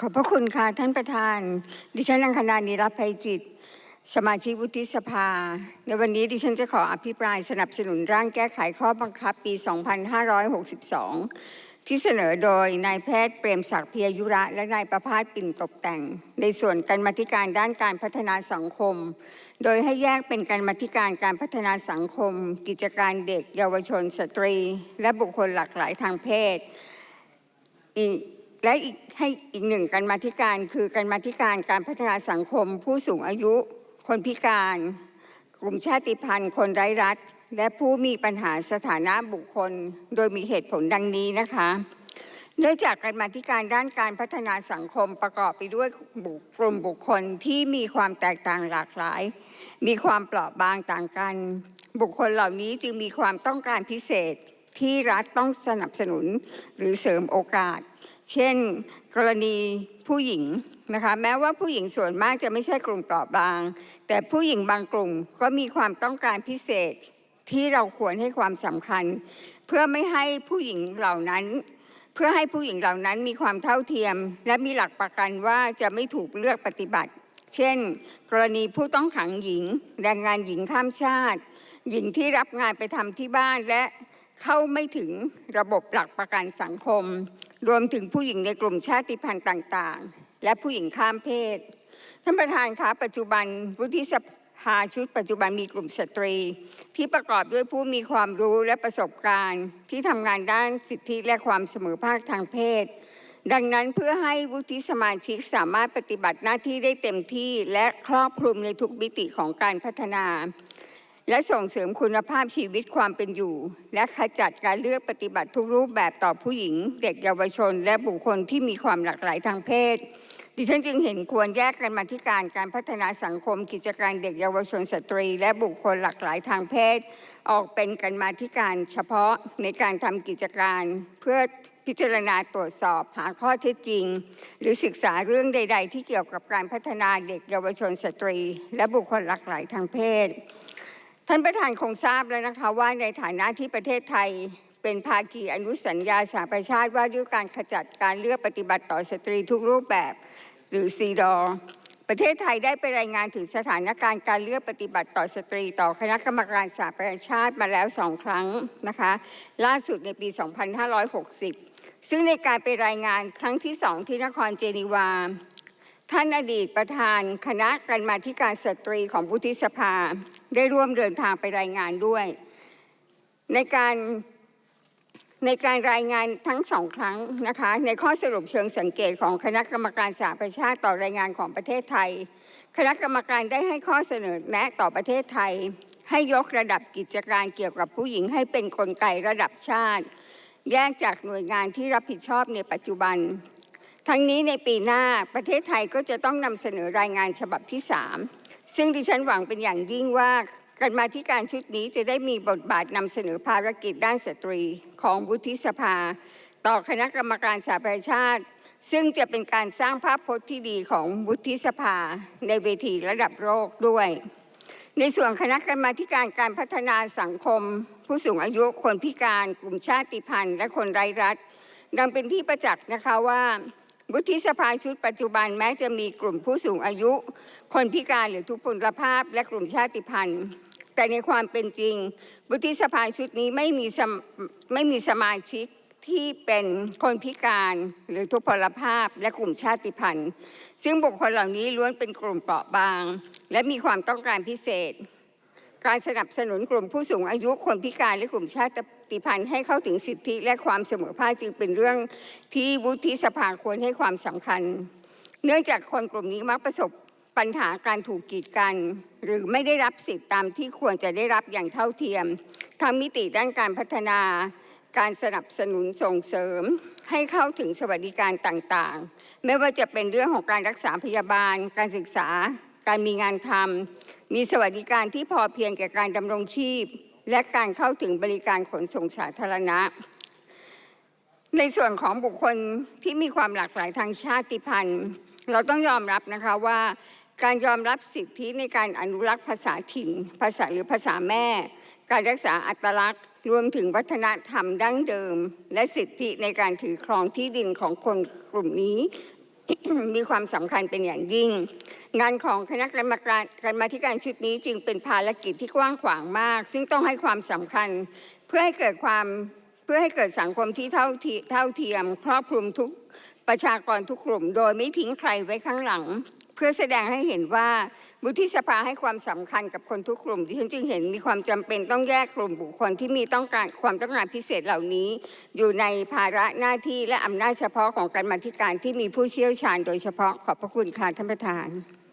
ขอบพระคุณค่ะท่านประธาน ดิฉันนังคณานิรภัยจิต สมาชิกวุฒิสภา ในวันนี้ดิฉันจะขออภิปรายสนับสนุนร่างแก้ไขข้อบังคับปี 2562 ที่เสนอโดยนายแพทย์เปรมศักดิ์เพียยุระ และนายประภาสปิ่นตกแต่ง ในส่วนการมาธิการด้านการพัฒนาสังคม โดยให้แยกเป็นการมาธิการการพัฒนาสังคม กิจการเด็ก เยาวชน สตรี และบุคคลหลากหลายทางเพศอีก และอีกให้อีกหนึ่งการมาธิการคือการมาธิการการพัฒนาสังคม ผู้สูงอายุ คนพิการ กลุ่มชาติพันธุ์ คนไร้รัฐ และผู้มีปัญหาสถานะบุคคล โดยมีเหตุผลดังนี้นะคะเนื่องจากการมาธิการด้านการพัฒนาสังคมประกอบไปด้วยกลุ่มบุคคลที่มีความแตกต่างหลากหลาย มีความเปราะบางต่างกัน บุคคลเหล่านี้จึงมีความต้องการพิเศษที่รัฐต้องสนับสนุนหรือเสริมโอกาส เช่น กรณีผู้หญิงนะคะแม้ว่าผู้หญิงส่วนมากจะไม่ใช่กลุ่มเปราะบาง แต่ผู้หญิงบางกลุ่มก็มีความต้องการพิเศษที่เราควรให้ความสำคัญ เพื่อไม่ให้ผู้หญิงเหล่านั้น เพื่อให้ผู้หญิงเหล่านั้นมีความเท่าเทียม และมีหลักประกันว่าจะไม่ถูกเลือกปฏิบัติ เช่น กรณีผู้ต้องขังหญิง แรงงานหญิงข้ามชาติ หญิงที่รับงานไปทำที่บ้านและเข้าไม่ถึงระบบหลักประกันสังคม รวมถึงผู้หญิงในกลุ่มชาติพันธุ์ต่างๆ และผู้หญิงข้ามเพศ ท่านประธานคะปัจจุบันวุฒิสภาชุดปัจจุบันมีกลุ่มสตรี ที่ประกอบด้วยผู้มีความรู้และประสบการณ์ ที่ทำงานด้านสิทธิและความเสมอภาคทางเพศ ดังนั้นเพื่อให้วุฒิสมาชิกสามารถปฏิบัติหน้าที่ได้เต็มที่และครอบคลุมในทุกมิติของการพัฒนา และส่งเสริมคุณภาพชีวิตความเป็นอยู่ และขจัดการเลือกปฏิบัติทุกรูปแบบต่อผู้หญิง เด็กเยาวชน และบุคคลที่มีความหลากหลายทางเพศ ดิฉันจึงเห็นควรแยกกันมาที่การการพัฒนาสังคม กิจการเด็กเยาวชนสตรี และบุคคลหลากหลายทางเพศ ออกเป็นกันมาที่การเฉพาะในการทำกิจการเพื่อพิจารณาตรวจสอบหาข้อเท็จจริง หรือศึกษาเรื่องใด ๆ ที่เกี่ยวกับการพัฒนาเด็กเยาวชนสตรี และบุคคลหลากหลายทางเพศ ท่านประธานคงทราบแล้วนะคะว่าในฐานะที่ประเทศไทยเป็นภาคีอนุสัญญาสหประชาติว่าด้วยการขจัดการเลือกปฏิบัติต่อสตรีทุกรูปแบบ หรือซีดอประเทศไทยได้ไปรายงานถึงสถานการณ์การเลือกปฏิบัติต่อสตรี ต่อคณะกรรมการสหประชาติมาแล้วสองครั้งนะคะ ล่าสุดในปี 2560 ซึ่งในการไปรายงานครั้งที่สองที่นครเจนีวา ท่านอดีตประธานคณะกรรมาธิการสตรีของวุฒิสภาได้ร่วมเดินทางไปรายงานด้วย ในการในการรายงานทั้งสองครั้งนะคะ ในข้อสรุปเชิงสังเกตของคณะกรรมการสหประชาติต่อรายงานของประเทศไทย คณะกรรมการได้ให้ข้อเสนอแนะต่อประเทศไทย ให้ยกระดับกิจการเกี่ยวกับผู้หญิงให้เป็นนกลไกระดับชาติ แยกจากหน่วยงานที่รับผิดชอบในปัจจุบัน ทั้งนี้ในปีหน้าประเทศไทยก็จะต้องนำเสนอรายงานฉบับที่ 3 ซึ่งดิฉันหวังเป็นอย่างยิ่งว่าการมาธิการชุดนี้จะได้มีบทบาทนำเสนอภารกิจด้านสตรีของวุฒิสภา ต่อคณะกรรมการสหประชาชาติ ซึ่งจะเป็นการสร้างภาพพจน์ที่ดีของวุฒิสภา ในเวทีระดับโลกด้วย ในส่วนคณะกรรมาการการพัฒนาสังคม ผู้สูงอายุคนพิการ กลุ่มชาติพันธุ์ และคนไร้รัฐ ดังเป็นที่ประจักษ์นะคะว่า วุฒิสภาชุดปัจจุบันแม้จะมีกลุ่มผู้สูงอายุ คนพิการหรือทุพพลภาพ และกลุ่มชาติพันธุ์ แต่ในความเป็นจริง วุฒิสภาชุดนี้ไม่มีมไม่มีสมาชิกที่เป็นคนพิการหรือทุพพลภาพและกลุ่มชาติพันธุ์ ซึ่งบุคคลเหล่านี้ล้วนเป็นกลุ่มเปราะบาง และมีความต้องการพิเศษ การสนับสนุนกลุ่มผู้สูงอายุคนพิการและกลุ่มชาติพันธุ์ให้เข้าถึงสิทธิและความเสมอภาคจึงเป็นเรื่องที่วุฒิสภาควรให้ความสำคัญ เนื่องจากคนกลุ่มนี้มักประสบปัญหาการถูกกีดกัน หรือไม่ได้รับสิทธิตามที่ควรจะได้รับอย่างเท่าเทียมทั้งมิติด้านการพัฒนา การสนับสนุนส่งเสริม ให้เข้าถึงสวัสดิการต่างๆ ไม่ว่าจะเป็นเรื่องของการรักษาพยาบาล การศึกษา การมีงานทำมีสวัสดิการที่พอเพียงแก่การดำรงชีพ และการเข้าถึงบริการขนส่งสาธารณะ ในส่วนของบุคคลที่มีความหลากหลายทางชาติพันธุ์ เราต้องยอมรับนะคะว่าการยอมรับสิทธิในการอนุรักษ์ภาษาถิ่น ภาษาหรือภาษาแม่ การรักษาอัตลักษณ์ รวมถึงวัฒนธรรมดั้งเดิม และสิทธิในการถือครองที่ดินของคนกลุ่มนี้ มีความสำคัญเป็นอย่างยิ่ง งานของคณะกรรมการกรรมาธิการชุดนี้จึงเป็นภารกิจที่กว้างขวางมาก ซึ่งต้องให้ความสำคัญเพื่อให้เกิดความเพื่อให้เกิดสังคมที่เท่าเทียเท่าเทียม ครอบคลุมทุกประชากรทุกกลุ่ม โดยไม่ทิ้งใครไว้ข้างหลัง เพื่อแสดงให้เห็นว่าวุฒิสภาให้ความสำคัญกับคนทุกกลุ่มที่ฉันจึงเห็นมีความจำเป็นต้องแยกกลุ่มบุคคลที่มีต้องการความต้องการพิเศษเหล่านี้ อยู่ในภาระหน้าที่และอำนาจเฉพาะของการมาธิการที่มีผู้เชี่ยวชาญโดยเฉพาะขอบพระคุณค่ะท่านประธาน